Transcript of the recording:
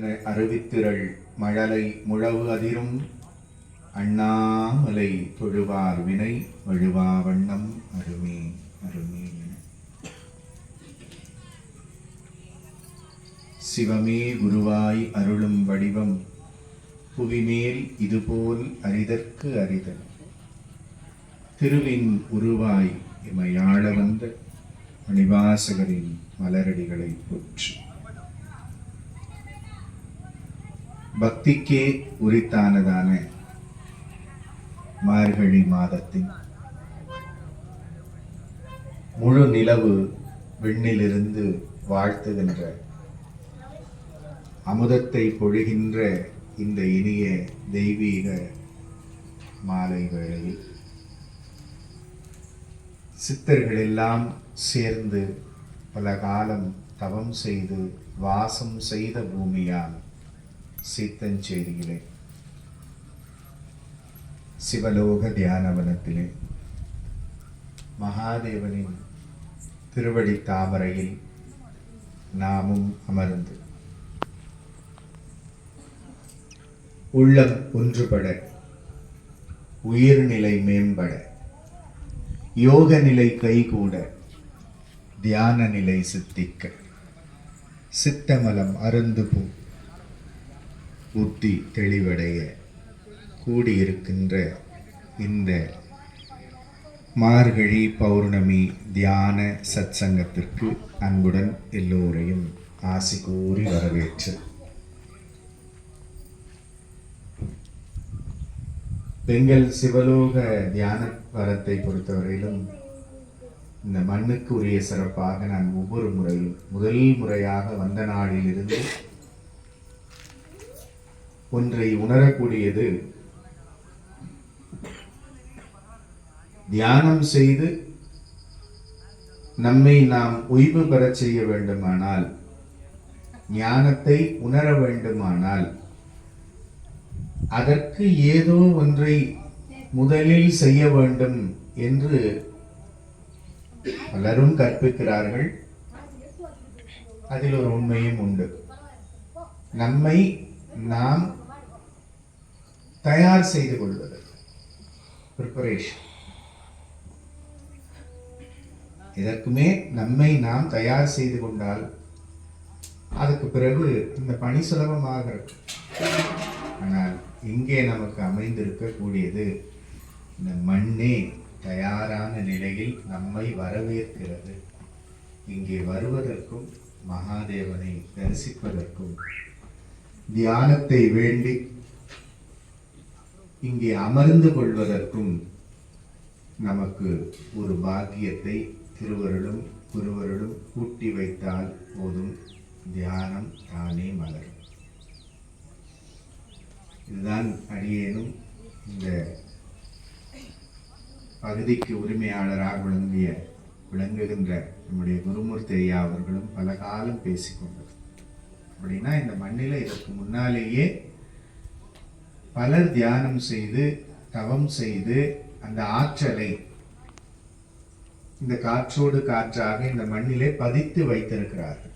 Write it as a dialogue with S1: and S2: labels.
S1: அறிவித்திரள் மழலை முழவு அதிரும். அண்ணாமலை தொழுவார் வினை வழுவா வண்ணம். அருமே அருமே. சிவமே குருவாய் அருளும் வடிவம். புவிமேல் இதுபோல் அரிதற்கு அரிதல் திருவின் உருவாய் இமையாள வந்த மணிவாசகரின் மலரடிகளை போற்று. பக்திக்கே உரித்தானதான மார்கழி மாதத்தின் முழு நிலவு விண்ணிலிருந்து வாழ்த்துகின்ற அமுதத்தை பொழிகின்ற இந்த இனிய தெய்வீக மாலை வேளையில் சித்தர்கள் எல்லாம் சேர்ந்து பல காலம் தவம் செய்து வாசம் செய்த பூமியால் சீத்தஞ்சேரியிலே சிவலோக தியானவனத்திலே மகாதேவனின் திருவடி தாமரையில் நாமும் அமர்ந்து உள்ளம் ஒன்றுபட உயிர்நிலை மேம்பட யோக நிலை கைகூட தியான நிலை சித்திக்க சித்தமலம் அருந்து போ புத்தி தெளிவடைய கூடியிருக்கின்ற இந்த மார்கழி பௌர்ணமி தியான சத்சங்கத்திற்கு அன்புடன் எல்லோரையும் ஆசி கூறி வரவேற்று. பெண்கள் சிவலோக தியான வரத்தை பொறுத்தவரையிலும் இந்த மண்ணுக்கு உரிய சிறப்பாக நான் ஒவ்வொரு முறையும் முதல் முறையாக வந்த நாளிலிருந்து ஒன்றை உணரக்கூடியது. தியானம் செய்து நம்மை நாம் ஓய்வு பெறச் செய்ய வேண்டுமானால் ஞானத்தை உணர வேண்டுமானால் அதற்கு ஏதோ ஒன்றை முதலில் செய்ய வேண்டும் என்று பலரும் கற்பிக்கிறார்கள். அதில் ஒரு உண்மையும் உண்டு. நம்மை நாம் தயார் செய்து கொள்வது. ப்ரிப்பரேஷன் இதற்குமே நம்மை நாம் தயார் செய்து கொண்டால் அதுக்கு பிறகு இந்த பணி சுலபமாக இருக்கும். ஆனால் இங்கே நமக்கு அமைந்திருக்கக்கூடியது இந்த மண்ணே தயாரான நிலையில் நம்மை வரவேற்கிறது. இங்கே வருவதற்கும் மகாதேவனை தரிசிப்பதற்கும் தியானத்தை வேண்டி இங்கே அமர்ந்து கொள்வதற்கும் நமக்கு ஒரு பாக்கியத்தை திருவருளும் குருவருளும் கூட்டி வைத்தால் போதும். தியானம் தானே மலரும் இதுதான் அடியேனும் இந்த பகுதிக்கு உரிமையாளராக விளங்கிய விளங்குகின்ற நம்முடைய குருமூர்த்தி ஐயா அவர்களும் பல காலம் பேசிக்கொண்டது அப்படின்னா இந்த மண்ணில் இதற்கு முன்னாலேயே பலர் தியானம் செய்து தவம் செய்து அந்த ஆற்றலை இந்த காற்றோடு காற்றாக இந்த மண்ணிலே பதித்து வைத்திருக்கிறார்கள்.